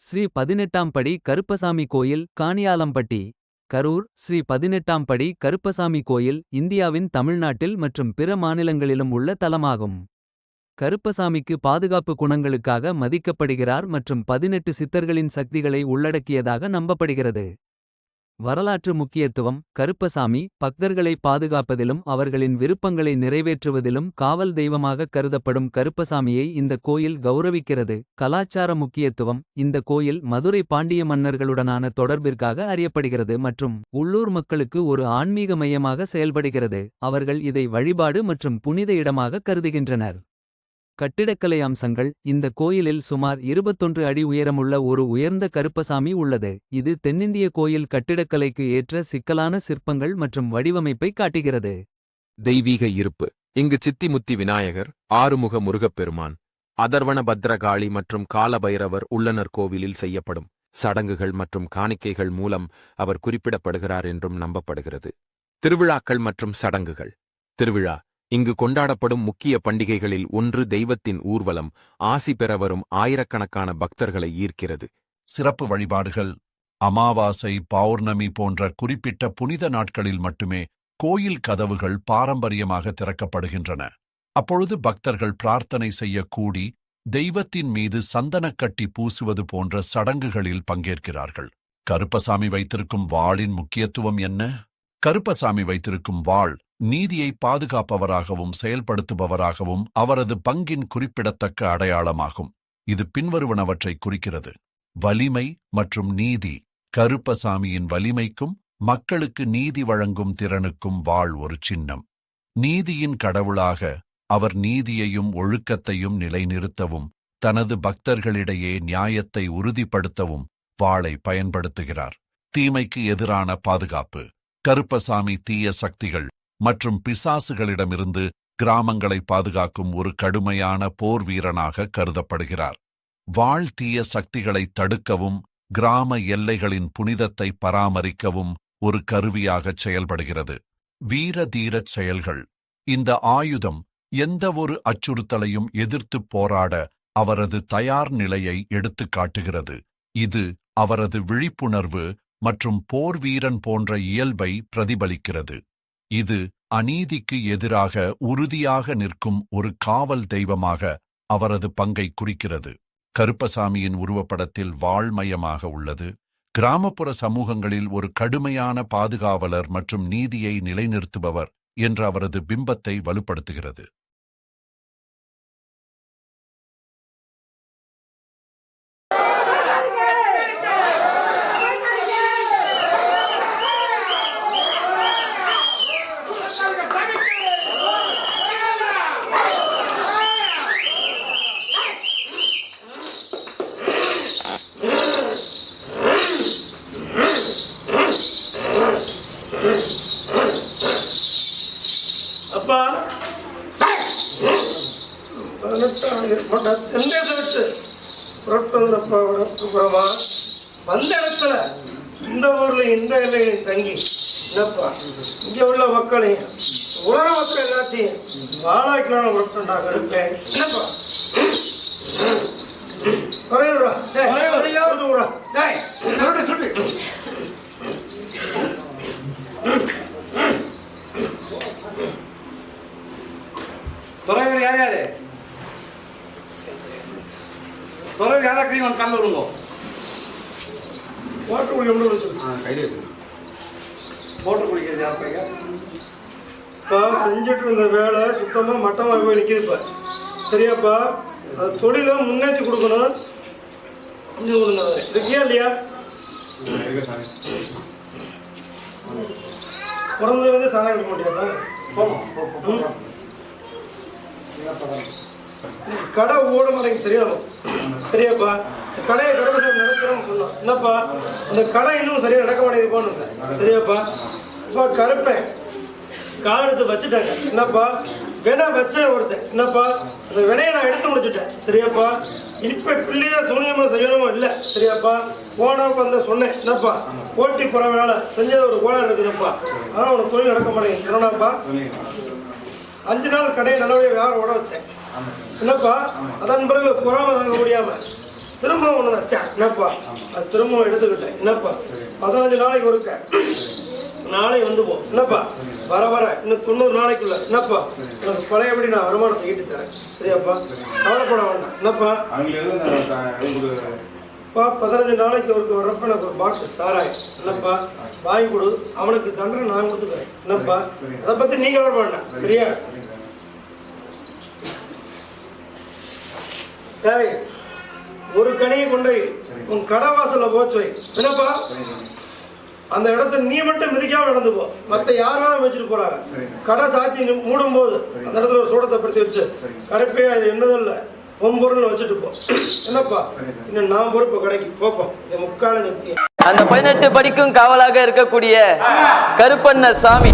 ஸ்ரீ பதினெட்டாம் படி கருப்பசாமி கோயில் காணியாலம்பட்டி. கரூர் ஸ்ரீ பதினெட்டாம் படி கருப்பசாமி கோயில் இந்தியாவின் தமிழ்நாட்டில் மற்றும் பிற மாநிலங்களிலும் உள்ள தலமாகும். கருப்பசாமிக்கு பாதுகாப்பு குணங்களுக்காக மதிக்கப்படுகிறார் மற்றும் பதினெட்டு சித்தர்களின் சக்திகளை உள்ளடக்கியதாக நம்பப்படுகிறது. வரலாற்று முக்கியத்துவம் கருப்பசாமி பக்தர்களை பாதுகாப்பதிலும் அவர்களின் விருப்பங்களை நிறைவேற்றுவதிலும் காவல் தெய்வமாகக் கருதப்படும் கருப்பசாமியை இந்த கோயில் கௌரவிக்கிறது. கலாச்சார முக்கியத்துவம் இந்த கோயில் மதுரை பாண்டிய மன்னர்களுடனான தொடர்பிற்காக அறியப்படுகிறது மற்றும் உள்ளூர் மக்களுக்கு ஒரு ஆன்மீக மையமாக செயல்படுகிறது. அவர்கள் இதை வழிபாடு மற்றும் புனித இடமாக கருதுகின்றனர். கட்டிடக்கலை அம்சங்கள். இந்த கோயிலில் சுமார் 21 அடி உயரமுள்ள ஒரு உயர்ந்த கருப்பசாமி உள்ளது. இது தென்னிந்திய கோயில் கட்டிடக்கலைக்கு ஏற்ற சிக்கலான சிற்பங்கள் மற்றும் வடிவமைப்பை காட்டுகிறது. தெய்வீக இருப்பு. இங்கு சித்திமுத்தி விநாயகர் ஆறுமுக முருகப்பெருமான் அதர்வண பத்ரகாளி மற்றும் காலபைரவர் உள்ளனர் கோவிலில் செய்யப்படும் சடங்குகள் மற்றும் காணிக்கைகள் மூலம் அவர் குறிப்பிடப்படுகிறார் என்றும் நம்பப்படுகிறது. திருவிழாக்கள் மற்றும் சடங்குகள். திருவிழா இங்கு கொண்டாடப்படும் முக்கிய பண்டிகைகளில் ஒன்று தெய்வத்தின் ஊர்வலம். ஆசி பெற வரும் ஆயிரக்கணக்கான பக்தர்களை ஈர்க்கிறது. சிறப்பு வழிபாடுகள் அமாவாசை பௌர்ணமி போன்ற குறிப்பிட்ட புனித நாட்களில் மட்டுமே கோயில் கதவுகள் பாரம்பரியமாக திறக்கப்படுகின்றன. அப்பொழுது பக்தர்கள் பிரார்த்தனை செய்ய கூடி தெய்வத்தின் மீது சந்தனக்கட்டி பூசுவது போன்ற சடங்குகளில் பங்கேற்கிறார்கள். கருப்பசாமி வைத்திருக்கும் வாளின் முக்கியத்துவம் என்ன? கருப்பசாமி வைத்திருக்கும் வாள் நீதியை பாதுகாப்பவராகவும் செயல்படுத்துபவராகவும் அவரது பங்கின் குறிப்பிடத்தக்க அடையாளமாகும். இது பின்வருவனவற்றை குறிக்கிறது. வலிமை மற்றும் நீதி. கருப்பசாமியின் வலிமைக்கும் மக்களுக்கு நீதி வழங்கும் திறனுக்கும் வாழ் ஒரு சின்னம். நீதியின் கடவுளாக அவர் நீதியையும் ஒழுக்கத்தையும் நிலைநிறுத்தவும் தனது பக்தர்களிடையே நியாயத்தை உறுதிப்படுத்தவும் வாளை பயன்படுத்துகிறார். தீமைக்கு எதிரான பாதுகாப்பு. கருப்பசாமி தீய சக்திகள் மற்றும் பிசாசுகளிடமிருந்து கிராமங்களை பாதுகாக்கும் ஒரு கடுமையான போர் வீரனாக கருதப்படுகிறார். வாழ் தீய சக்திகளை தடுக்கவும் கிராம எல்லைகளின் புனிதத்தை பராமரிக்கவும் ஒரு கருவியாகச் செயல்படுகிறது. வீர தீரச் செயல்கள். இந்த ஆயுதம் எந்தவொரு அச்சுறுத்தலையும் எதிர்த்துப் போராட அவரது தயார் நிலையை எடுத்துக்காட்டுகிறது இது அவரது விழிப்புணர்வு மற்றும் போர் வீரன் போன்ற இயல்பை பிரதிபலிக்கிறது. இது அநீதிக்கு எதிராக உறுதியாக நிற்கும் ஒரு காவல் தெய்வமாக அவரது பங்கை குறிக்கிறது. கருப்பசாமியின் உருவப்படத்தில் வாழ்மயமாக உள்ளது. கிராமப்புற சமூகங்களில் ஒரு கடுமையான பாதுகாவலர் மற்றும் நீதியை நிலைநிறுத்துபவர் என்ற அவரது பிம்பத்தை வலுப்படுத்துகிறது அப்பா பதினெட்டாம் ஏற்பட்ட தென்தேசத்து புறப்பட்டப்பா அப்புறமா வந்த இடத்துல இந்த ஊர்ல இந்த எல்லையிலையும் தங்கி என்னப்பா இங்க உள்ள மக்களையும் உலக மக்கள் எல்லாத்தையும் வாழாக்கலான புறப்பட்டாங்க இருப்பேன் என்னப்பா குறையுறா குறையுறா டேய் சொல்லு சொல்லு துறைவர் யார் யாரு? துறைவர் யாரா கறி வந்து கல்ல விடுங்க. ஓட்டு குடி ஒன்று வச்சு ஆ கையில் வச்சு போட்டு குடிக்கிறது யார் பையா இப்போ செஞ்சுட்டு இருந்த வேலை சுத்தமாக மட்டமாக போய் நிற்கிது இப்போ. சரியாப்பா? அது தொழிலை முன்னேற்றி கொடுக்கணும். கொஞ்சம் கொடுங்க. இருக்கியா இல்லையா? பிறந்ததுலேருந்து சாணம் எடுக்க முடியாதா போகணும் போ, போ, போ. இன்னைக்கு கடை ஓட மாட்டேங்குது சரியா சரியாப்பா? இந்த கடையை கருமசாமி நடத்துகிறோம்னு சொன்னோம் என்னப்பா? அந்த கடை இன்னும் சரியா நடக்க மாட்டேங்குதுப்பான்னு சரியாப்பா? இப்போ கருப்பேன் கால் எடுத்து வச்சுட்டாங்க. என்னப்பா? வினை வச்சேன் ஒருத்தன். என்னப்பா? அந்த வினையை நான் எடுத்து முடிச்சுட்டேன். சரியாப்பா? இப்போ பிள்ளையா சூனியமா செய்யணுமோ இல்லை? சரியாப்பா? போனப்ப அந்த சொன்னேன். என்னப்பா? போட்டி போறவனால செஞ்சது ஒரு கோளாறு இருக்குதுப்பா. ஆனால் உனக்கு தொழில் நடக்க மாட்டேங்குது. சொன்னாப்பா அஞ்சு நாள் கடையை நல்லபடியாக வியாபாரம் ஓட வச்சேன். என்னப்பா? அதன் பிறகு பொறாம தாங்க முடியாம. திரும்பவும் ஒன்று வச்சேன் என்னப்பா? அது திரும்பவும் எடுத்துக்கிட்டேன். என்னப்பா? பதினஞ்சு நாளைக்கு ஒருக்க. நாளை வந்து போ என்னப்பா? வர வர. இன்னும் தொண்ணூறு நாளைக்குள்ள. என்னப்பா? எனக்கு பழையபடி நான் வருமானத்தை ஈட்டி தரேன். சரியாப்பா? கவலைப்பட வேண்டாம். என்னப்பா? பா பதினஞ்சு நாளைக்கு ஒருக்கு வர்றப்ப எனக்கு ஒரு பாக்ஸ் சாராயம். என்னப்பா? வாங்கி கொடு. அவனுக்கு தண்டனை நான் கொடுத்துக்கிறேன். என்னப்பா? அதை பத்தி நீங்க கவலை வேண்டாம். சரியா? தேவை ஒரு கனியை கொண்டு உன் கடவாசல போச்சு வை என்னப்பா? அந்த இடத்த நீ மட்டும் மிதிக்காம நடந்து போ. மத்த யாரும் வச்சுட்டு போறாங்க கடை சாத்தி மூடும் போது அந்த இடத்துல ஒரு சூடத்தை படுத்தி வச்சு கருப்பே அது என்னதில்ல உன் வச்சுட்டு போ. என்னப்பா? இன்னும் நான் பொறுப்பு கடைக்கு போப்போம். இந்த முக்கால சக்தி. அந்த பதினெட்டு படிக்கும் காவலாக இருக்கக்கூடிய கருப்பண்ண சாமி.